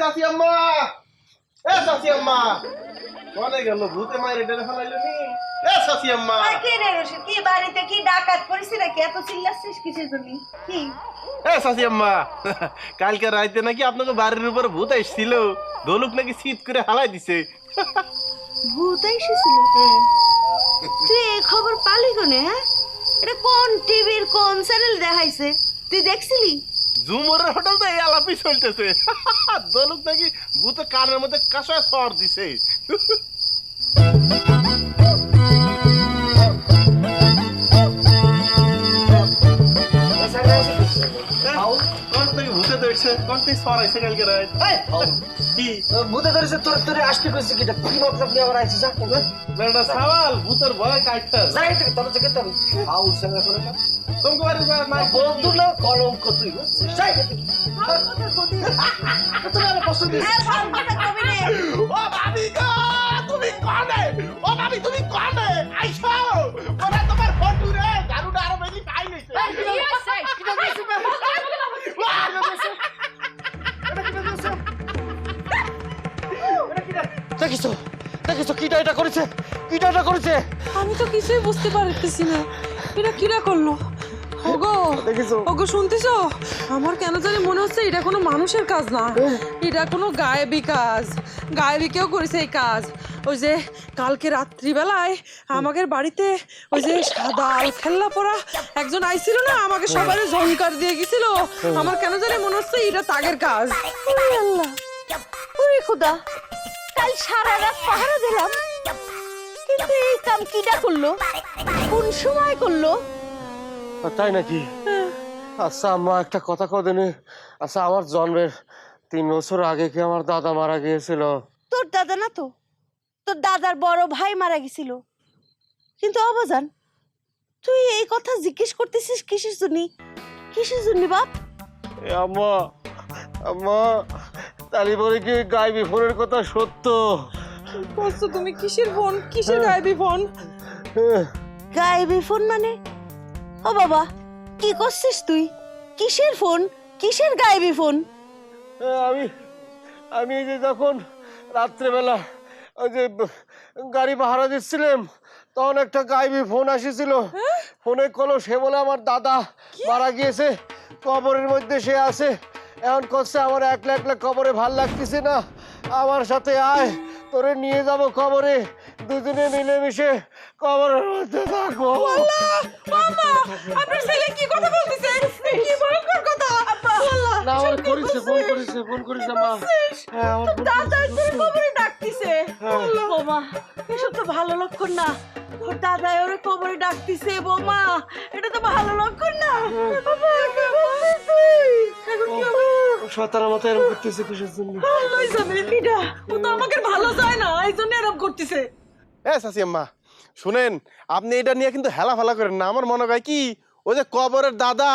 চাচি আম্মা! এ চাচি আম্মা! কোনে গেল? ভূতে মাইরে টেনে ফেলাইলো নি? এ চাচি আম্মা! আর কে রে রশিদ? কি বাড়িতে কি ডাকাত করেছি নাকি? এত চিল্লাচ্ছিস কিসের জন্য? কি? এ চাচি আম্মা! কালকে রাইতে নাকি আপনাকে বাড়ির উপর ভূত এসেছিল। দোলুক নাকি শীত করে হালাই দিছে। ভূত এসেছিল? তুই এই খবর পালি কোনে হ্যাঁ? এটা কোন টিভির কোন চ্যানেল দেখাইছে? তুই দেখছিলি? জুমরের হোটেল তো এই আলাপই চলতেছে। দলুক নাকি ভূতে কানের মধ্যে কাঁসায় সর দিছে। কোন থেকে সর আইছে কালকে রাত কি? ভূতে ধরেছে তোর তোরে আসতে কইছে কিটা কি মতলব নিয়ে আবার আইছিস যা বেটা সাওয়াল ভূতের ভয় কাটতে যাই থেকে তোর থেকে তোর ফাউল সঙ্গে করে না। তোমাকে বাড়ি যায় না বন্ধু না কলঙ্ক তুই যাই থেকে আর পছন্দ দেখিস কিটা এটা করেছে? কিটা এটা করেছে? আমি তো কিছুই বুঝতে পারতেছি না। এটা কিরা করল? ওগো ওগো শুনতেছো? আমার কেন জানি মনে হচ্ছে এটা কোনো মানুষের কাজ না। এটা কোনো গায়েবী কাজ। গায়েবী কেউ করেছে এই কাজ। ওই যে কালকে রাত্রিবেলায় আমাদের বাড়িতে ওই যে সাদা আল খেল্লা পরা একজন আইছিল না আমাকে সবাই ঝংকার দিয়ে গেছিল। আমার কেন জানি মনে হচ্ছে এটা তাগের কাজ। আল্লাহ। খুদা। কাল সারা রাত পাহারা দিলাম। কিন্তু এই কাম কিডা করল? কোন সময় করল? তাই নাকি? আচ্ছা আম্মা একটা কথা কদিনে আচ্ছা আমার জন্মের তিন বছর আগে কি আমার দাদা মারা গিয়েছিল? তোর দাদা না তো? তোর দাদার বড় ভাই মারা গেছিল কিন্তু অবজান তুই এই কথা জিজ্ঞেস করতেছিস কিসের জন্য? কিসের জন্য বাপ? আম্মা আম্মা। তালি বলে কি গাইবি? ফোনের কথা সত্য। বলছো তুমি কিসের ফোন? কিসের গায়েবী ফোন? হ্যাঁ, গায়েবি ফোন মানে? ও বাবা কি করছিস তুই? কিসের ফোন? কিসের গায়েবি ফোন? হ্যাঁ, আমি আমি যে যখন রাত্রেবেলা ওই যে গাড়ি ভাড়া দিচ্ছিলাম তখন একটা গাইবি ফোন আসেছিল। ফোনে কলো সে বলে আমার দাদা মারা গিয়েছে কবরের মধ্যে সে আছে। এখন করছে আমার একলা একলা কবরে ভালো লাগতেছে না। আমার সাথে আয় তোরে নিয়ে যাব কবরে। দুজনে মিলেমিশে কবরের মধ্যে থাকব। আপনার ছেলে কি কথা বলতেছে? কি ভয়ঙ্কর কথা? না আমার করেছে ফোন করেছে ফোন করেছে মা। হ্যাঁ আমার ফোন দাদা ডাকতিছে। বৌমা এসব তো ভালো লক্ষণ না। ওর দাদা ওরে কবরে ডাকতিছে বৌমা এটা তো ভালো লক্ষণ না। বাবা, কি বলছিস তুই? এখন কি হবে? শতানের মতো এরকম করতেছে কিসের জন্য? আল্লাহ ও তো আমাকে ভালো চায় না এই জন্য এরকম করতেছে। এ চাচি আম্মা শুনেন আপনি এটা নিয়ে কিন্তু হেলা ফেলা করেন না। আমার মনে হয় কি ওই যে কবরের দাদা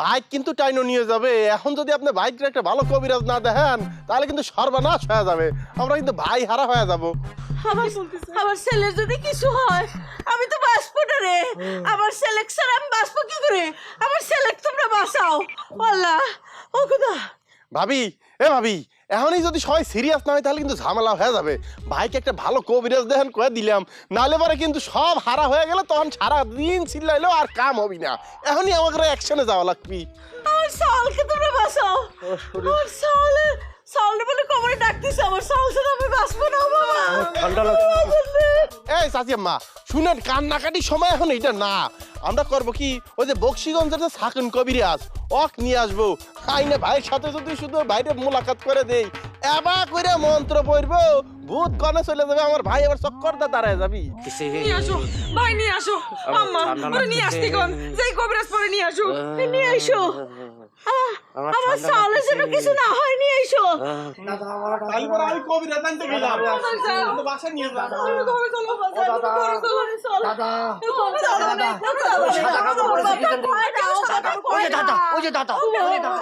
বাইক কিন্তু টাইনো নিয়ে যাবে। এখন যদি আপনি বাইকটা একটা ভালো কবিরাজ না দেখেন তাহলে কিন্তু সর্বনাশ হয়ে যাবে। আমরা কিন্তু ভাই হারা হয়ে যাব। আমার আমার ছেলের যদি কিছু হয় আমি তো বাঁচবো না রে। আমার সিলেকশন আমি বাঁচবো কি করে? আমার সিলেক্ট তোমরা বাঁচাও। আল্লাহ ও খুদা। ভাবি এ ভাবি এখনই যদি সবাই সিরিয়াস না হয় তাহলে কিন্তু ঝামেলা হয়ে যাবে। ভাইকে একটা ভালো কবিরাজ দেখেন কয়ে দিলাম। নাহলে পরে কিন্তু সব হারা হয়ে গেলে তখন সারা দিন চিল্লাইলেও আর কাম হবি না। এখনই আমাকে অ্যাকশনে যাওয়া লাগবি। আমার সালকে তোমরা বাঁচাও। আমার সাল সাল বলে কবরে ডাকতেছে আমার। সাল ছাড়া আমি বাঁচবো না বাবা। ঠান্ডা লাগছে এই চাচি আম্মা শুনেন কান্নাকাটির সময় এখন এটা না। আমরা করব কি? ওই যে বক্সিগঞ্জের যে সাকুন কবিরাজ অক নিয়ে আসব। আইনে ভাইয়ের সাথে যদি শুধু বাইরে মোলাকাত করে দেই এবা করে মন্ত্র পড়ব ভূত কনে চলে যাবে আমার ভাই আবার চক্কর দা দাঁড়ায় যাবি। নিয়ে আসো ভাই নিয়ে আসো। আম্মা ওরে নিয়ে আসতে কোন? যেই কবিরাজ পরে নিয়ে আসো। নিয়ে আইসো। আমার- সালের জন্য কিছু না হয়নি এইসো আমি কবি আনতে গেলাম বাসা নিয়ে যাব ঘরে চলো ঘরে চলো দাদা দাদা ওই দাদা ওই যে দাদা ওই যে দাদা